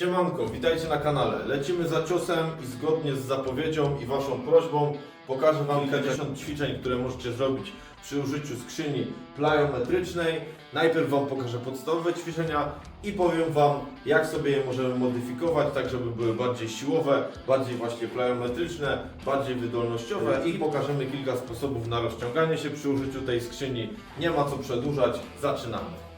Siemanko, witajcie na kanale. Lecimy za ciosem i zgodnie z zapowiedzią i Waszą prośbą pokażę Wam kilkadziesiąt ćwiczeń, które możecie zrobić przy użyciu skrzyni plyometrycznej. Najpierw Wam pokażę podstawowe ćwiczenia i powiem Wam, jak sobie je możemy modyfikować, tak żeby były bardziej siłowe, bardziej właśnie plyometryczne, bardziej wydolnościowe i pokażemy kilka sposobów na rozciąganie się przy użyciu tej skrzyni. Nie ma co przedłużać, zaczynamy.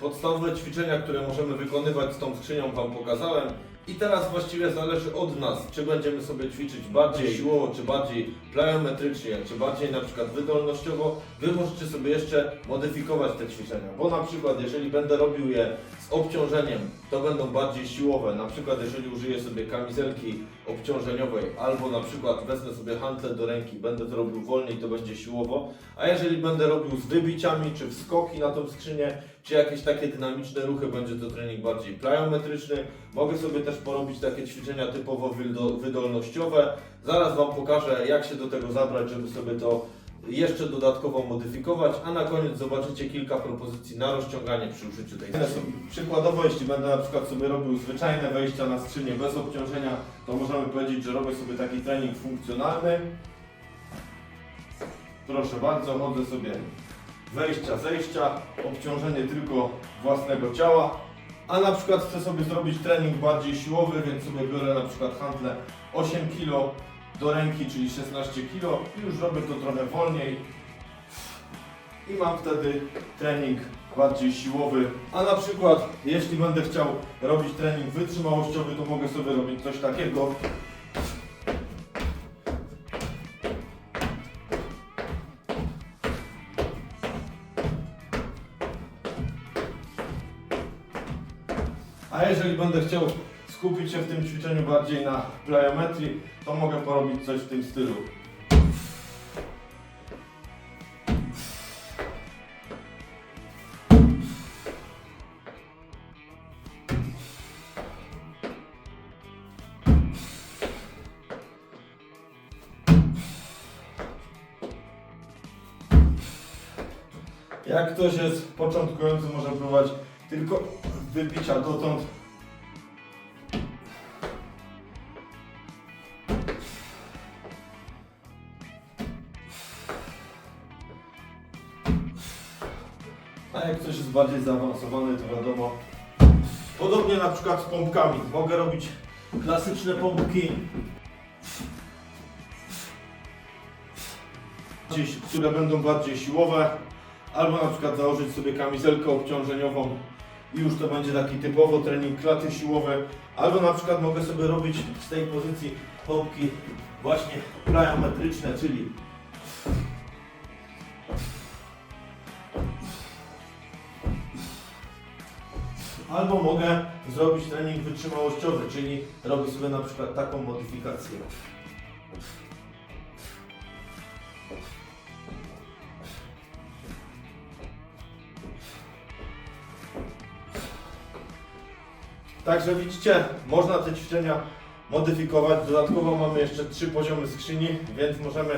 Podstawowe ćwiczenia, które możemy wykonywać z tą skrzynią Wam pokazałem. I teraz właściwie zależy od nas, czy będziemy sobie ćwiczyć bardziej siłowo, czy bardziej plyometrycznie, czy bardziej na przykład wydolnościowo. Wy możecie sobie jeszcze modyfikować te ćwiczenia, bo na przykład jeżeli będę robił je z obciążeniem, to będą bardziej siłowe. Na przykład jeżeli użyję sobie kamizelki obciążeniowej, albo na przykład wezmę sobie hantle do ręki, będę to robił wolniej, to będzie siłowo. A jeżeli będę robił z wybiciami, czy wskoki na tą skrzynię, czy jakieś takie dynamiczne ruchy, będzie to trening bardziej plyometryczny. Mogę sobie też porobić takie ćwiczenia typowo wydo- wydolnościowe. Zaraz Wam pokażę, jak się do tego zabrać, żeby sobie to jeszcze dodatkowo modyfikować, a na koniec zobaczycie kilka propozycji na rozciąganie przy użyciu tej skrzyni. Przykładowo, jeśli będę na przykład sobie robił zwyczajne wejścia na skrzynię bez obciążenia, to możemy powiedzieć, że robię sobie taki trening funkcjonalny. Proszę bardzo, chodzę sobie wejścia, zejścia, obciążenie tylko własnego ciała. A na przykład chcę sobie zrobić trening bardziej siłowy, więc sobie biorę na przykład handlę 8 kg do ręki, czyli 16 kg już robię to trochę wolniej. I mam wtedy trening bardziej siłowy. A na przykład, jeśli będę chciał robić trening wytrzymałościowy, to mogę sobie robić coś takiego. A jeżeli będę chciał skupić się w tym ćwiczeniu bardziej na plyometrii, to mogę porobić coś w tym stylu. Jak ktoś jest początkujący, może próbować tylko wybicia dotąd. Bardziej zaawansowany, to wiadomo. Podobnie na przykład z pompkami. Mogę robić klasyczne pompki. Gdzieś, które będą bardziej siłowe. Albo na przykład założyć sobie kamizelkę obciążeniową i już to będzie taki typowo trening klaty siłowe. Albo na przykład mogę sobie robić z tej pozycji pompki właśnie plyometryczne, czyli Albo mogę zrobić trening wytrzymałościowy, czyli robię sobie na przykład taką modyfikację. Także widzicie, można te ćwiczenia modyfikować. Dodatkowo mamy jeszcze trzy poziomy skrzyni, więc możemy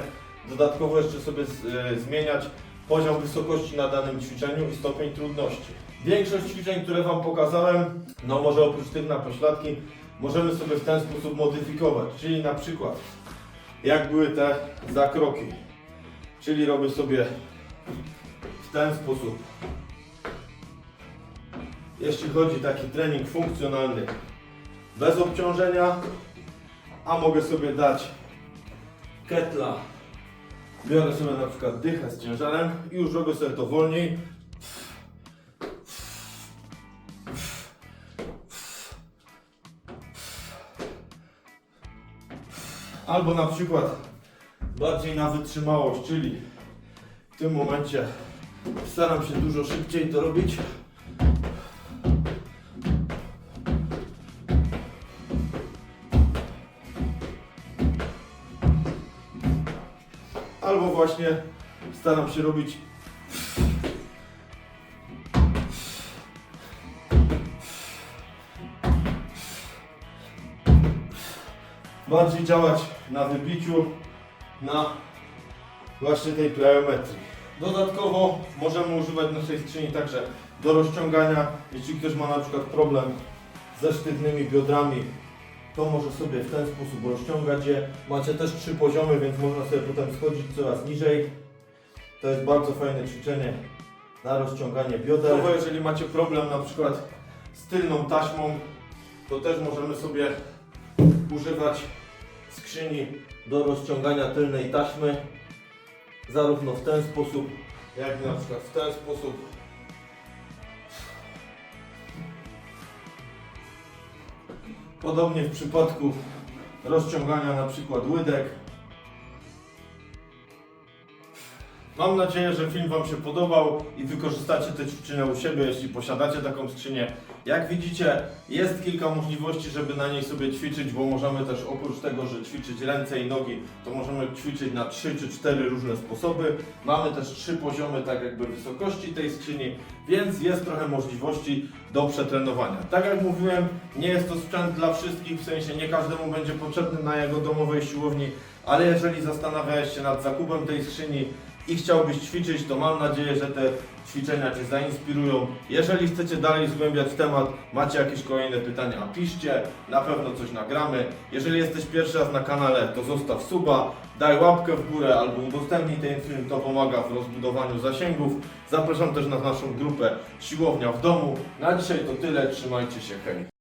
dodatkowo jeszcze sobie e, zmieniać poziom wysokości na danym ćwiczeniu i stopień trudności. Większość ćwiczeń, które Wam pokazałem, no może oprócz tych na pośladki, możemy sobie w ten sposób modyfikować. Czyli na przykład, jak były te zakroki. Czyli robię sobie w ten sposób. Jeśli chodzi taki trening funkcjonalny, bez obciążenia, a mogę sobie dać ketla. Biorę sobie na przykład dychę z ciężarem i już robię sobie to wolniej. Albo na przykład bardziej na wytrzymałość, czyli w tym momencie staram się dużo szybciej to robić. Albo właśnie staram się robić bardziej działać na wybiciu, na właśnie tej plyometrii. Dodatkowo możemy używać naszej skrzyni także do rozciągania. Jeśli ktoś ma na przykład problem ze sztywnymi biodrami, to może sobie w ten sposób rozciągać je. Macie też trzy poziomy, więc można sobie potem schodzić coraz niżej. To jest bardzo fajne ćwiczenie na rozciąganie bioder. Dodatkowo jeżeli macie problem na przykład z tylną taśmą, to też możemy sobie używać skrzyni do rozciągania tylnej taśmy zarówno w ten sposób, jak i na przykład w ten sposób. Podobnie w przypadku rozciągania na przykład łydek. Mam nadzieję, że film Wam się podobał i wykorzystacie te ćwiczenia u siebie, jeśli posiadacie taką skrzynię. Jak widzicie, jest kilka możliwości, żeby na niej sobie ćwiczyć, bo możemy też oprócz tego, że ćwiczyć ręce i nogi, to możemy ćwiczyć na 3 czy 4 różne sposoby. Mamy też trzy poziomy tak jakby wysokości tej skrzyni, więc jest trochę możliwości do przetrenowania. Tak jak mówiłem, nie jest to sprzęt dla wszystkich, w sensie nie każdemu będzie potrzebny na jego domowej siłowni, ale jeżeli zastanawiałeś się nad zakupem tej skrzyni i chciałbyś ćwiczyć, to mam nadzieję, że te ćwiczenia Cię zainspirują. Jeżeli chcecie dalej zgłębiać temat, macie jakieś kolejne pytania, piszcie, na pewno coś nagramy. Jeżeli jesteś pierwszy raz na kanale, to zostaw suba, daj łapkę w górę albo udostępnij ten film, to pomaga w rozbudowaniu zasięgów. Zapraszam też na naszą grupę Siłownia w domu. Na dzisiaj to tyle, trzymajcie się, hej!